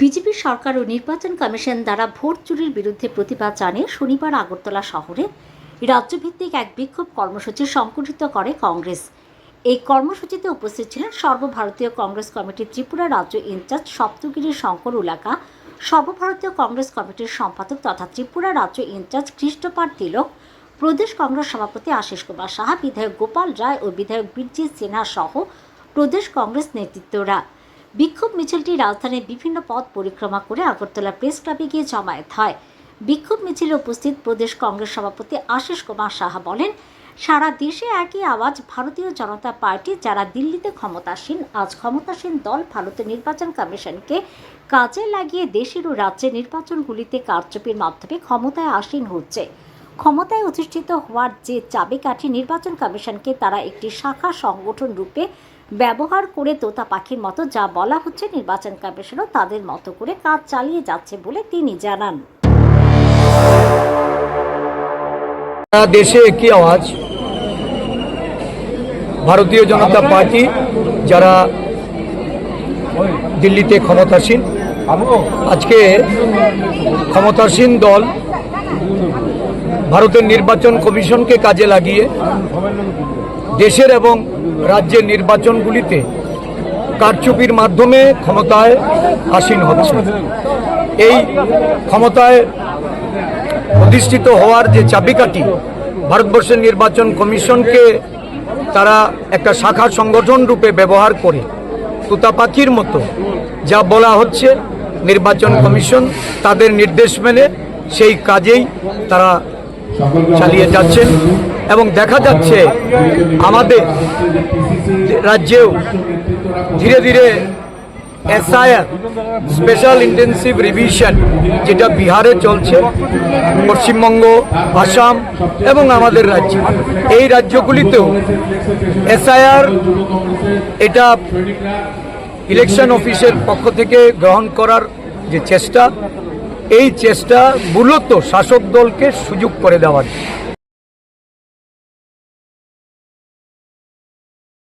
BJP সরকার ও নির্বাচন commission দ্বারা vote চুরির বিরুদ্ধে প্রতিবাদ জানিয়ে শনিবার আগরতলা শহরে রাজ্যভিত্তিক এক বিক্ষোভ কর্মসূচি সংগঠিত করে কংগ্রেস। এই কর্মসূচিতে উপস্থিত ছিলেন সর্বভারতীয় কংগ্রেস কমিটির ত্রিপুরা রাজ্য ইনচার্জ সপ্তগিরি শঙ্কর উলাকা, সর্বভারতীয় কংগ্রেস কমিটির সম্পাদক তথা ত্রিপুরা রাজ্য ইনচার্জ খ্রিস্টপার তিলক, প্রদেশ কংগ্রেস সভাপতি আশিস কুমার সাহা, বিধায়ক গোপাল রায় ও বিধায়ক বীরজিৎ সিনহা সহ প্রদেশ কংগ্রেস নেতৃত্বরা। বিক্ষোভ মিছিলটি রাজধানীর বিভিন্ন পথ পরিক্রমা করে আগরতলা প্রেস ক্লাবে গিয়ে জমায়েত হয়। বিক্ষোভ মিছিলে উপস্থিত প্রদেশ কংগ্রেস সভাপতি আশিস কুমার সাহা বলেন, সারা দেশে একই আওয়াজ ভারতীয় জনতা পার্টি যারা দিল্লিতে ক্ষমতাসীন, আজ ক্ষমতাসীন দল ভারতের নির্বাচন কমিশনকে কাজে লাগিয়ে দেশের ও রাজ্যের নির্বাচনগুলিতে কারচুপির মাধ্যমে ক্ষমতায় আসীন হচ্ছে। ক্ষমতায় অধিষ্ঠিত হওয়ার যে চাবিকাঠি নির্বাচন কমিশনকে তারা একটি শাখা সংগঠন রূপে ব্যবহার করে তোতা পাখির মতো যা বলা হচ্ছে নির্বাচন কমিশনও তাদের মতো করে কাজ চালিয়ে যাচ্ছে বলে তিনি জানান। দেশে একই আওয়াজ। ভারতীয় জনতা পার্টি যারা দিল্লিতে ক্ষমতাসীন, আজকে ক্ষমতাসীন দল ভারতের নির্বাচন কমিশনকে কাজে লাগিয়ে দেশের এবং রাজ্যের নির্বাচনগুলিতে কারচুপির মাধ্যমে ক্ষমতায় আসীন হচ্ছে। এই ক্ষমতায় অধিষ্ঠিত হওয়ার যে চাবিকাঠি ভারতবর্ষের নির্বাচন কমিশনকে তারা একটা শাখা সংগঠন রূপে ব্যবহার করে তুতা পাখির মতো যা বলা হচ্ছে নির্বাচন কমিশন তাদের নির্দেশ মেনে সেই কাজেই তারা চালিয়ে যাচ্ছেন এবং দেখা যাচ্ছে আমাদের রাজ্যেও ধীরে ধীরে এসআইআর স্পেশাল ইন্টেন্সিভ রিভিশন যেটা বিহারে চলছে পশ্চিমবঙ্গ আসাম এবং আমাদের রাজ্য। এই রাজ্যগুলিতেও এসআইআর এটা ইলেকশন অফিসের পক্ষ থেকে গ্রহণ করার যে চেষ্টা এই চেষ্টা মূলত শাসক দলকে সুযোগ করে দেওয়ার।